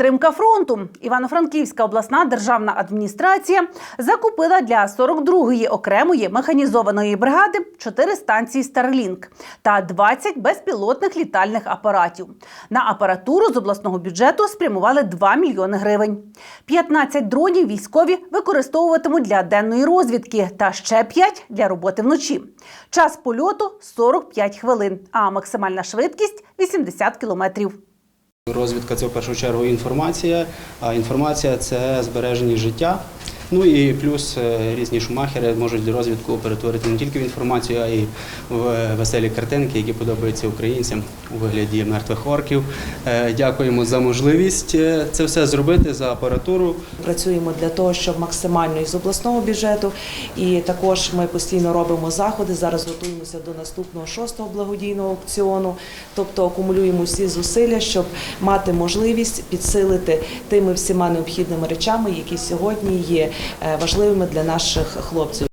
Підтримка фронту. Івано-Франківська обласна державна адміністрація закупила для 42-ї окремої механізованої бригади 4 станції Starlink та 20 безпілотних літальних апаратів. На апаратуру з обласного бюджету спрямували 2 мільйони гривень. 15 дронів військові використовуватимуть для денної розвідки та ще 5 для роботи вночі. Час польоту 45 хвилин, а максимальна швидкість 80 кілометрів. Розвідка це в першу чергу інформація, а інформація це збереження життя. Ну і плюс е, різні шумахери можуть розвідку перетворити не тільки в інформацію, а й в веселі картинки, які подобаються українцям у вигляді мертвих орків. Е, Дякуємо за можливість е, це все зробити за апаратуру. Працюємо для того, щоб максимально із обласного бюджету, і також ми постійно робимо заходи. Зараз готуємося до наступного шостого благодійного аукціону, тобто акумулюємо всі зусилля, щоб мати можливість підсилити тими всіма необхідними речами, які сьогодні є е, важливими для наших хлопців.